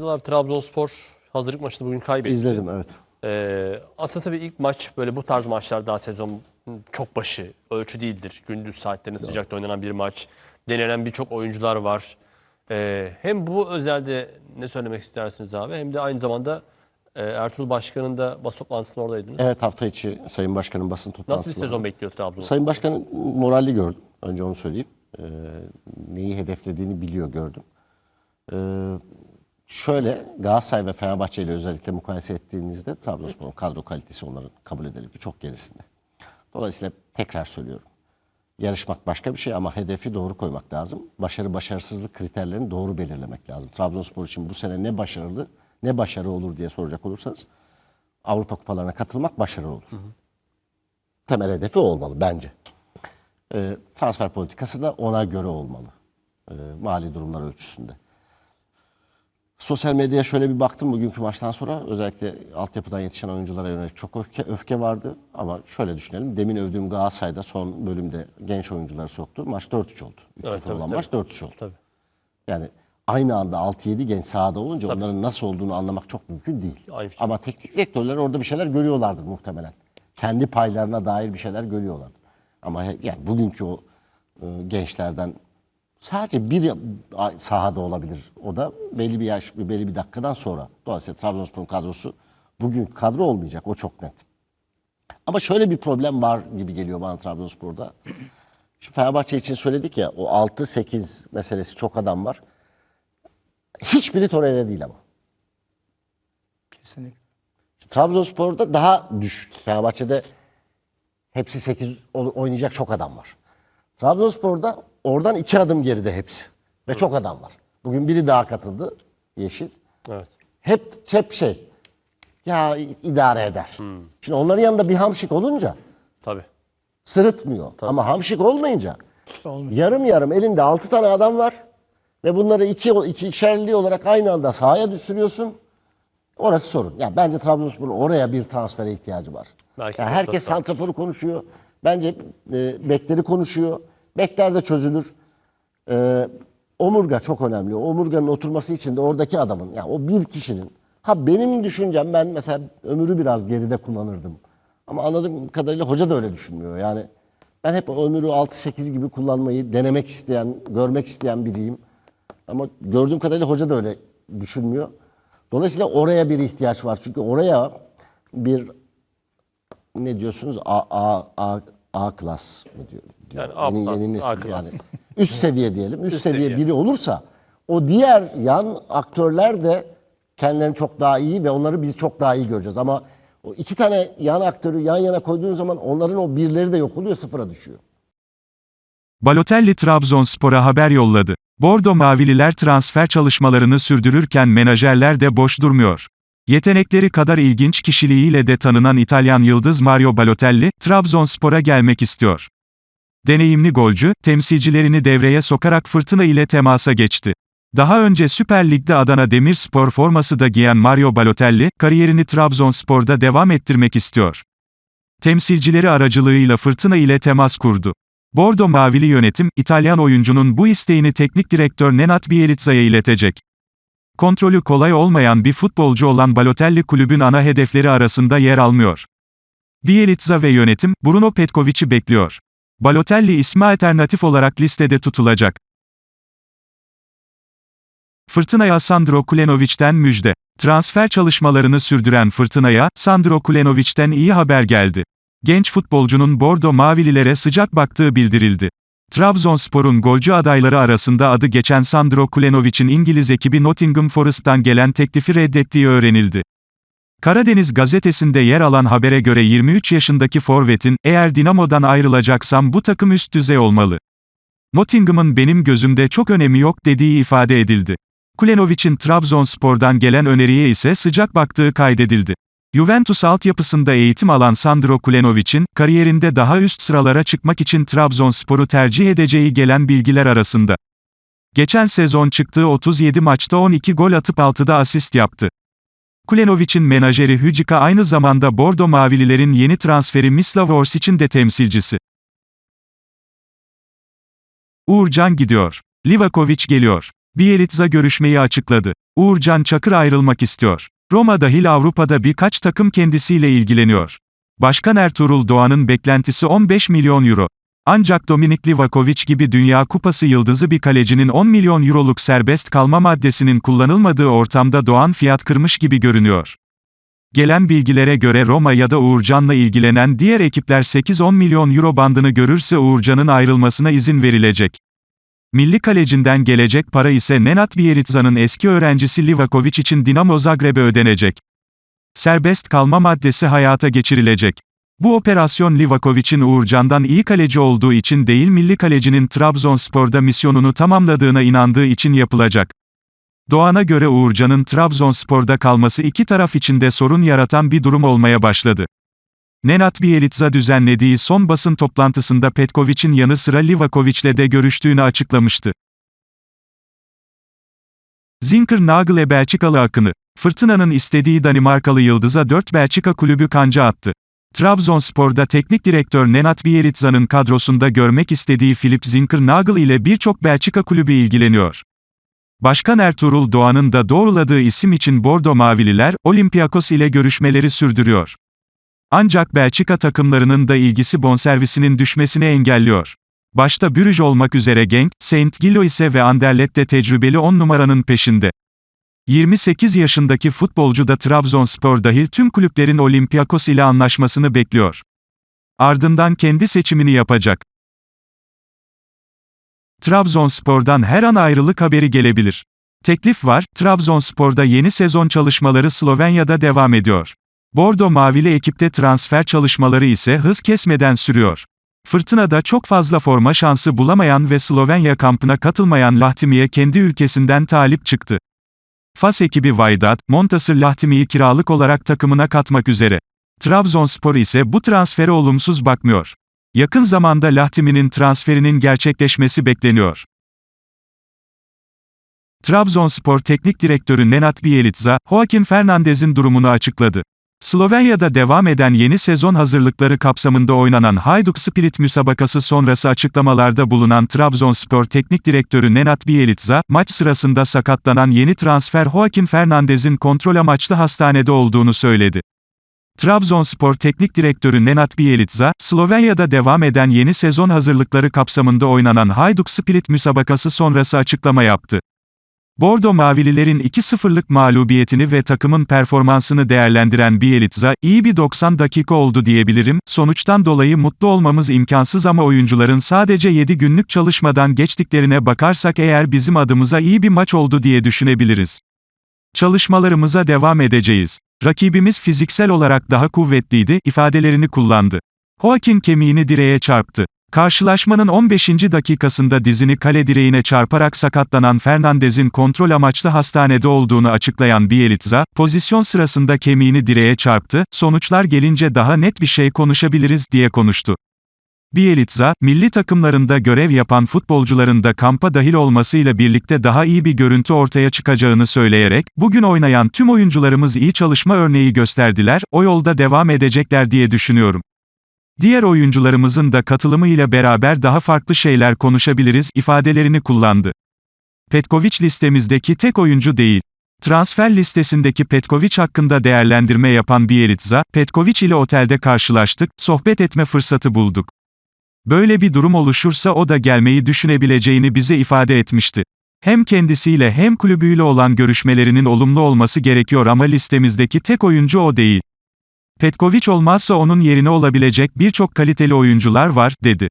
Erdal abi Trabzonspor hazırlık maçını bugün kaybetti. İzledim evet. Ee, aslında tabii ilk maç böyle bu tarz maçlar daha sezon çok başı ölçü değildir. Gündüz saatlerinde sıcakta oynanan bir maç. Denenen birçok oyuncular var. Ee, hem bu özelde ne söylemek istersiniz abi hem de aynı zamanda e, Ertuğrul Başkan'ın da basın toplantısında oradaydınız. Evet hafta içi Sayın Başkan'ın basın toplantısı Nasıl bir sezon bekliyor Trabzon? Sayın Başkan'ın moralli gördüm. Önce onu söyleyeyim. Ee, neyi hedeflediğini biliyor gördüm. Ee, şöyle Galatasaray ve Fenerbahçe ile özellikle mukayese ettiğinizde Trabzonspor'un kadro kalitesi onların kabul edelim çok gerisinde. Dolayısıyla tekrar söylüyorum. Yarışmak başka bir şey ama hedefi doğru koymak lazım. Başarı başarısızlık kriterlerini doğru belirlemek lazım. Trabzonspor için bu sene ne başarılı ne başarı olur diye soracak olursanız Avrupa kupalarına katılmak başarı olur. Temel hedefi olmalı bence. Ee, transfer politikası da ona göre olmalı. Ee, mali durumlar ölçüsünde. Sosyal medyaya şöyle bir baktım bugünkü maçtan sonra. Özellikle altyapıdan yetişen oyunculara yönelik çok öfke, öfke vardı. Ama şöyle düşünelim. Demin övdüğüm Galatasaray'da son bölümde genç oyuncuları soktu. Maç 4-3 oldu. 3-0 Evet, tabii, olan tabii. maç 4-3 oldu. Tabii. Yani aynı anda 6-7 genç sahada olunca onların nasıl olduğunu anlamak çok mümkün değil. Aynı. Ama teknik direktörler orada bir şeyler görüyorlardır muhtemelen. Kendi paylarına dair bir şeyler görüyorlardı. Ama yani bugünkü o e, gençlerden sadece bir sahada olabilir. O da belli bir yaş, belli bir dakikadan sonra. Dolayısıyla Trabzonspor'un kadrosu bugün kadro olmayacak. O çok net. Ama şöyle bir problem var gibi geliyor bana Trabzonspor'da. Şimdi Fenerbahçe için söyledik ya o 6-8 meselesi çok adam var. Hiçbiri Torreira değil ama. Kesinlikle. Trabzonspor'da daha düşük. Fenerbahçe'de hepsi 8 oynayacak çok adam var. Trabzonspor'da oradan iki adım geride hepsi. Ve çok adam var. Bugün biri daha katıldı. Yeşil. Evet. Hep hep şey. Ya idare eder. Şimdi onların yanında bir hamşik olunca Tabii. sırıtmıyor. Ama hamşik olmayınca Olmuyor. yarım yarım elinde 6 tane adam var ve bunları iki, iki ikişerli olarak aynı anda sahaya düşürüyorsun. Orası sorun. Ya bence Trabzonspor'un oraya bir transfere ihtiyacı var. Belki de herkes ortası santraforu konuşuyor. Bence e, bekleri konuşuyor. Bekler de çözülür. E, omurga çok önemli. Omurganın oturması için de oradaki adamın, yani o bir kişinin. Ha benim düşüncem ben mesela ömrü biraz geride kullanırdım. Ama anladığım kadarıyla hoca da öyle düşünmüyor. Yani ben hep ömrü 6-8 gibi kullanmayı denemek isteyen, görmek isteyen biriyim. Ama gördüğüm kadarıyla hoca da öyle düşünmüyor. Dolayısıyla oraya bir ihtiyaç var. Çünkü oraya bir ne diyorsunuz? A, A, A, A klas mı diyor? diyor. Yani A plus, A klas. üst seviye diyelim. Üst, Üst seviye, seviye. biri olursa o diğer yan aktörler de kendilerini çok daha iyi ve onları biz çok daha iyi göreceğiz. Ama o iki tane yan aktörü yan yana koyduğun zaman onların o birleri de yok oluyor, sıfıra düşüyor. Balotelli Trabzonspor'a haber yolladı. Bordo Mavililer transfer çalışmalarını sürdürürken menajerler de boş durmuyor. Yetenekleri kadar ilginç kişiliğiyle de tanınan İtalyan yıldız Mario Balotelli, Trabzonspor'a gelmek istiyor. Deneyimli golcü, temsilcilerini devreye sokarak fırtına ile temasa geçti. Daha önce Süper Lig'de Adana Demirspor forması da giyen Mario Balotelli, kariyerini Trabzonspor'da devam ettirmek istiyor. Temsilcileri aracılığıyla fırtına ile temas kurdu. Bordo Mavili yönetim, İtalyan oyuncunun bu isteğini teknik direktör Nenad Bielitsa'ya iletecek. Kontrolü kolay olmayan bir futbolcu olan Balotelli kulübün ana hedefleri arasında yer almıyor. Bielitsa ve yönetim, Bruno Petkovic'i bekliyor. Balotelli ismi alternatif olarak listede tutulacak. Fırtınaya Sandro Kulenovic'ten müjde. Transfer çalışmalarını sürdüren Fırtınaya, Sandro Kulenovic'ten iyi haber geldi. Genç futbolcunun Bordo Mavililere sıcak baktığı bildirildi. Trabzonspor'un golcü adayları arasında adı geçen Sandro Kulenovic'in İngiliz ekibi Nottingham Forest'tan gelen teklifi reddettiği öğrenildi. Karadeniz gazetesinde yer alan habere göre 23 yaşındaki forvetin, eğer Dinamo'dan ayrılacaksam bu takım üst düzey olmalı. Nottingham'ın benim gözümde çok önemi yok dediği ifade edildi. Kulenovic'in Trabzonspor'dan gelen öneriye ise sıcak baktığı kaydedildi. Juventus altyapısında eğitim alan Sandro Kulenovic'in, kariyerinde daha üst sıralara çıkmak için Trabzonspor'u tercih edeceği gelen bilgiler arasında. Geçen sezon çıktığı 37 maçta 12 gol atıp 6'da asist yaptı. Kulenovic'in menajeri Hücika aynı zamanda Bordo Mavililerin yeni transferi Mislav Orsic'in de temsilcisi. Uğurcan gidiyor. Livakovic geliyor. Bielitsa görüşmeyi açıkladı. Uğurcan Çakır ayrılmak istiyor. Roma dahil Avrupa'da birkaç takım kendisiyle ilgileniyor. Başkan Ertuğrul Doğan'ın beklentisi 15 milyon euro. Ancak Dominik Livakovic gibi Dünya Kupası yıldızı bir kalecinin 10 milyon euroluk serbest kalma maddesinin kullanılmadığı ortamda Doğan fiyat kırmış gibi görünüyor. Gelen bilgilere göre Roma ya da Uğurcan'la ilgilenen diğer ekipler 8-10 milyon euro bandını görürse Uğurcan'ın ayrılmasına izin verilecek. Milli kalecinden gelecek para ise Nenad Bielitsa'nın eski öğrencisi Livakovic için Dinamo Zagreb'e ödenecek. Serbest kalma maddesi hayata geçirilecek. Bu operasyon Livakovic'in Uğurcan'dan iyi kaleci olduğu için değil milli kalecinin Trabzonspor'da misyonunu tamamladığına inandığı için yapılacak. Doğan'a göre Uğurcan'ın Trabzonspor'da kalması iki taraf için de sorun yaratan bir durum olmaya başladı. Nenad Bielitsa düzenlediği son basın toplantısında Petkovic'in yanı sıra Livakovic'le de görüştüğünü açıklamıştı. Zinker Nagel'e Belçikalı akını. Fırtınanın istediği Danimarkalı yıldıza 4 Belçika kulübü kanca attı. Trabzonspor'da teknik direktör Nenad Bielitsa'nın kadrosunda görmek istediği Philip Zinker Nagel ile birçok Belçika kulübü ilgileniyor. Başkan Ertuğrul Doğan'ın da doğruladığı isim için Bordo Mavililer, Olympiakos ile görüşmeleri sürdürüyor. Ancak Belçika takımlarının da ilgisi bonservisinin düşmesini engelliyor. Başta Brüj olmak üzere Genk, Saint Gilloise ve Anderlecht de tecrübeli 10 numaranın peşinde. 28 yaşındaki futbolcu da Trabzonspor dahil tüm kulüplerin Olympiakos ile anlaşmasını bekliyor. Ardından kendi seçimini yapacak. Trabzonspor'dan her an ayrılık haberi gelebilir. Teklif var, Trabzonspor'da yeni sezon çalışmaları Slovenya'da devam ediyor. Bordo Mavili ekipte transfer çalışmaları ise hız kesmeden sürüyor. Fırtınada çok fazla forma şansı bulamayan ve Slovenya kampına katılmayan Lahtimi'ye kendi ülkesinden talip çıktı. Fas ekibi Vaydat, Montasır Lahtimi'yi kiralık olarak takımına katmak üzere. Trabzonspor ise bu transfere olumsuz bakmıyor. Yakın zamanda Lahtimi'nin transferinin gerçekleşmesi bekleniyor. Trabzonspor Teknik Direktörü Nenad Bielitsa, Joaquin Fernandez'in durumunu açıkladı. Slovenya'da devam eden yeni sezon hazırlıkları kapsamında oynanan Hajduk Split müsabakası sonrası açıklamalarda bulunan Trabzonspor Teknik Direktörü Nenad Bielitsa, maç sırasında sakatlanan yeni transfer Joaquin Fernandez'in kontrol amaçlı hastanede olduğunu söyledi. Trabzonspor Teknik Direktörü Nenad Bielitsa, Slovenya'da devam eden yeni sezon hazırlıkları kapsamında oynanan Hajduk Split müsabakası sonrası açıklama yaptı. Bordo Mavililerin 2-0'lık mağlubiyetini ve takımın performansını değerlendiren Bielitsa, iyi bir 90 dakika oldu diyebilirim, sonuçtan dolayı mutlu olmamız imkansız ama oyuncuların sadece 7 günlük çalışmadan geçtiklerine bakarsak eğer bizim adımıza iyi bir maç oldu diye düşünebiliriz. Çalışmalarımıza devam edeceğiz. Rakibimiz fiziksel olarak daha kuvvetliydi, ifadelerini kullandı. Joaquin kemiğini direğe çarptı. Karşılaşmanın 15. dakikasında dizini kale direğine çarparak sakatlanan Fernandez'in kontrol amaçlı hastanede olduğunu açıklayan Bielitsa, pozisyon sırasında kemiğini direğe çarptı, sonuçlar gelince daha net bir şey konuşabiliriz, diye konuştu. Bielitsa, milli takımlarında görev yapan futbolcuların da kampa dahil olmasıyla birlikte daha iyi bir görüntü ortaya çıkacağını söyleyerek, bugün oynayan tüm oyuncularımız iyi çalışma örneği gösterdiler, o yolda devam edecekler diye düşünüyorum. Diğer oyuncularımızın da katılımıyla beraber daha farklı şeyler konuşabiliriz ifadelerini kullandı. Petkovic listemizdeki tek oyuncu değil. Transfer listesindeki Petkovic hakkında değerlendirme yapan Bielitsa, Petkovic ile otelde karşılaştık, sohbet etme fırsatı bulduk. Böyle bir durum oluşursa o da gelmeyi düşünebileceğini bize ifade etmişti. Hem kendisiyle hem kulübüyle olan görüşmelerinin olumlu olması gerekiyor ama listemizdeki tek oyuncu o değil. Petkovic olmazsa onun yerine olabilecek birçok kaliteli oyuncular var, dedi.